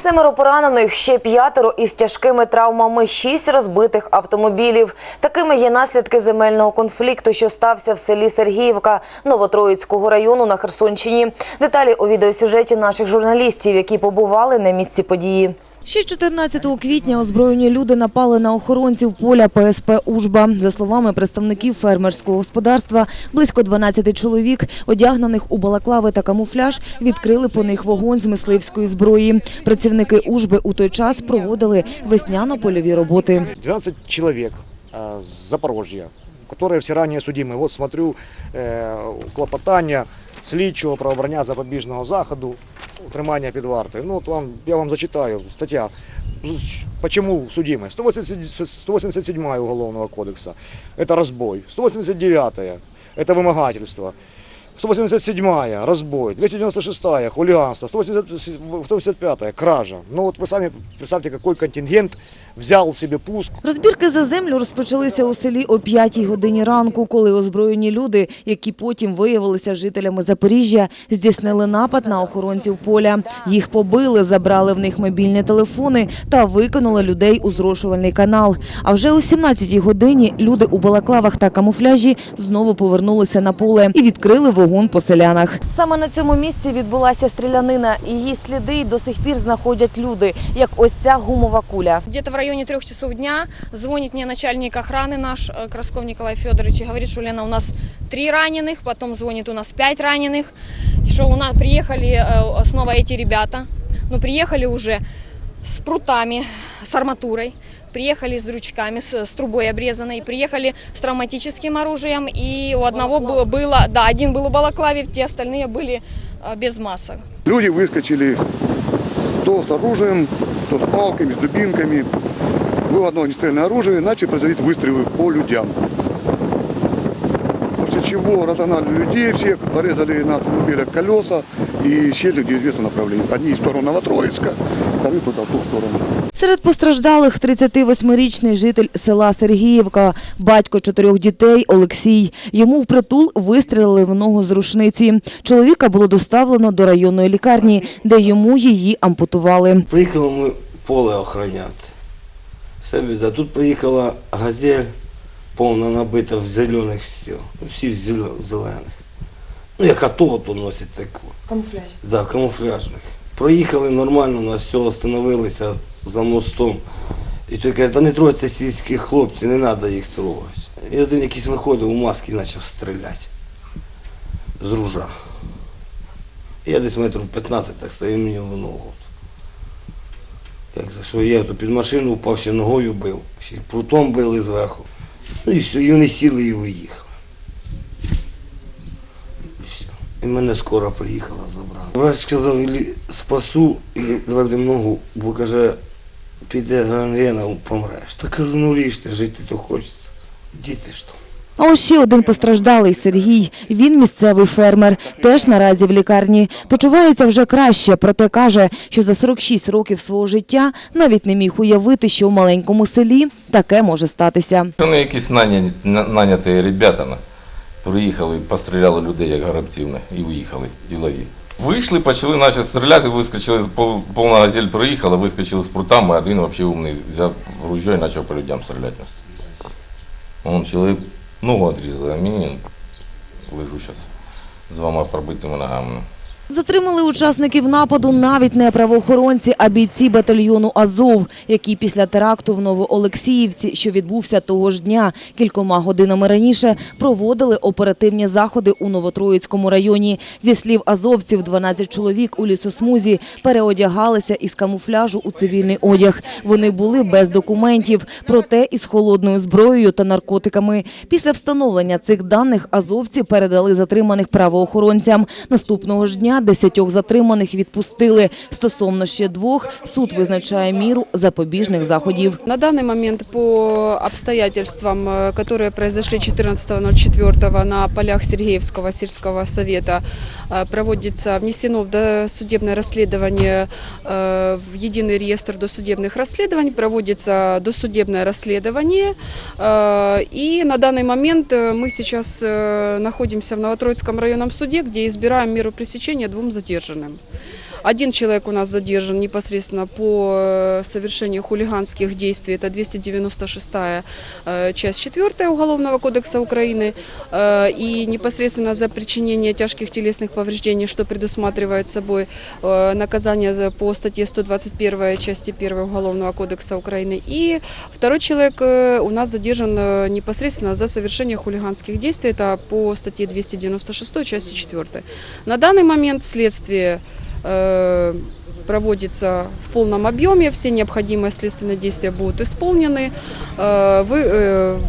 Семеро поранених, ще п'ятеро із тяжкими травмами, шість розбитих автомобілів. Такими є наслідки земельного конфлікту, що стався в селі Сергіївка Новотроїцького району на Херсонщині. Деталі у відеосюжеті наших журналістів, які побували на місці події. Ще 14 квітня озброєні люди напали на охоронців поля ПСП «Ужба». За словами представників фермерського господарства, близько 12 чоловік, одягнених у балаклави та камуфляж, відкрили по них вогонь з мисливської зброї. Працівники «Ужби» у той час проводили весняно-польові роботи. 12 человек э, с Запорожья, которые все ранее судимы. Вот смотрю э, клопотання слідчого правообрання запобіжного заходу, тримання під вартою. Ну, от вам, я вам зачитаю стаття. Почему судимы? 180, 187 Уголовного кодекса – это разбой. 189 – это вымогательство. 187-я – разбой, 296-я – хулиганство, 185-я – кража. Ну вот вы сами представьте, какой контингент взял себе пуск. Розбірки за землю розпочалися у селі о 5 годині ранку, коли озброєні люди, які потім виявилися жителями Запоріжжя, здійснили напад на охоронців поля. Їх побили, забрали в них мобільні телефони та викинули людей у зрошувальний канал. А вже о 17 годині люди у балаклавах та камуфляжі знову повернулися на поле і відкрили вогонь по селянах. Саме на цьому місці відбулася стрілянина. Її сліди й до сих пір знаходять люди, як ось ця гумова куля. Где-то в районе трех часов дня звонит мне начальник охраны наш, э, Красков Николай Федорович, и говорит, что Лена, у нас три раненых, потом звонит у нас пять раненых, и что у нас приехали э, снова эти ребята, но приехали уже с прутами, с арматурой, Приехали с дрючками, с, с трубой обрезанной, приехали с травматическим оружием, и у одного бы- было, да, один был у балаклаве, те остальные были э, без масок. Люди выскочили то с оружием, то с палками, с дубинками. Было одно огнестрельное оружие, и начали производить выстрелы по людям. После чего разогнали людей всех, порезали на автомобилях колеса и исчезли в неизвестном направлении. Одни в сторону Новотроицка, вторые туда, в ту сторону. Серед постраждалих 38-річний житель села Сергіївка, батько чотирьох дітей Олексій. Йому впритул вистрілили в ногу з рушниці. Чоловіка було доставлено до районної лікарні, де йому її ампутували. Приїхали ми поле охороняти. Все біда. Тут приїхала газель, повна набита в зелених всіх. Всі в зелених. Ну, як АТО то носить таку. Камуфляж. Да, камуфляжних. Проїхали нормально, нас все остановилися за мостом. І той каже, та не трогай, це сільські хлопці, не треба їх трогати. І один якийсь виходив у маски і почав стріляти з ружа. Я десь метрів 15 так стою мені в ногу. Як за що я то під машину впав, ще ногою бив, ще прутом били зверху. Ну і все, і вони сіли і виїхали. І все. І мене скоро приїхала забрала. Врач сказав, «Ілі спасу, і давай будемо ногу, бо каже, піде гангрена, помреш. Та кажу, ну ріжте, жити то хочеться. Діти ж то. А ось ще один постраждалий Сергій. Він місцевий фермер, теж наразі в лікарні. Почувається вже краще, проте каже, що за 46 років свого життя навіть не міг уявити, що в маленькому селі таке може статися. Вони якісь наняті, на- наняті ребята на- приїхали, постріляли людей як горобців і виїхали, ділові. Вийшли, почали наші стріляти, вискочили, пов- повна газель приїхала, вискочили з прутами, один взагалі умний взяв ружьо і почав по людям стріляти. Вон чоловік ногу відрізали, а мені лежу зараз з двома пробитими ногами. Затримали учасників нападу навіть не правоохоронці, а бійці батальйону Азов, які після теракту в Новоолексіївці, що відбувся того ж дня, кількома годинами раніше, проводили оперативні заходи у Новотроїцькому районі. Зі слів азовців, 12 чоловік у лісосмузі переодягалися із камуфляжу у цивільний одяг. Вони були без документів, проте із холодною зброєю та наркотиками. Після встановлення цих даних азовці передали затриманих правоохоронцям. Наступного ж дня десятьох затриманих відпустили. Стосовно ще двох суд визначає міру запобіжних заходів. На данный момент по обстоятельствам, э, которые произошли 14.04 на полях Сергеевского сельского совета, э, проводится, внесено в досудебное расследование э, в единый реестр досудебных расследований, проводится досудебное расследование. э, И на данный момент э, мы сейчас э, находимся в Новотроицком районном суде, где избираем меру пресечения двум задержанным. Один человек у нас задержан непосредственно по э, совершению хулиганских действий. Это 296 э, часть 4 Уголовного кодекса Украины. Э, И непосредственно за причинение тяжких телесных повреждений, что предусматривает собой э, наказание за- по статье 121 части 1 Уголовного кодекса Украины. И второй человек э, у нас задержан э, непосредственно за совершение хулиганских действий. Это по статье 296 части 4. На данный момент следствие э, проводится в полном объеме, все необходимые следственные действия будут исполнены, э, вы, э,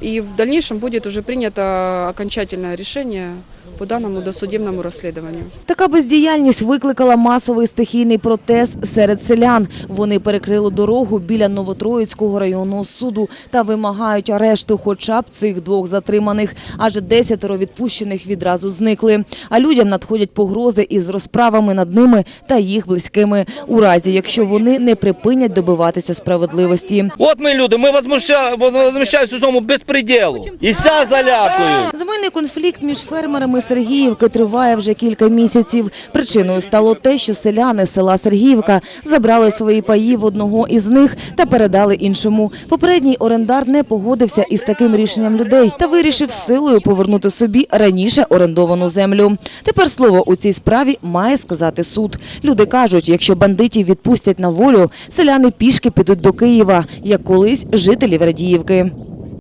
и в дальнейшем будет уже принято окончательное решение по данному досудебному расследованию. Така бездіяльність викликала масовий стихійний протест серед селян. Вони перекрили дорогу біля Новотроїцького районного суду та вимагають арешту хоча б цих двох затриманих, адже десятеро відпущених відразу зникли. А людям надходять погрози із розправами над ними та їх близькими, у разі якщо вони не припинять добиватися справедливості. От ми люди, ми возмуща- возмущаємося у цьому безпреділу. І ся залякую. Земельний конфлікт між фермерами Сергіївки триває вже кілька місяців. Причиною стало те, що селяни села Сергіївка забрали свої паї в одного із них та передали іншому. Попередній орендар не погодився із таким рішенням людей та вирішив силою повернути собі раніше орендовану землю. Тепер слово у цій справі має сказати суд. Люди кажуть, якщо бандитів відпустять на волю, селяни пішки підуть до Києва, як колись жителів Радіївки.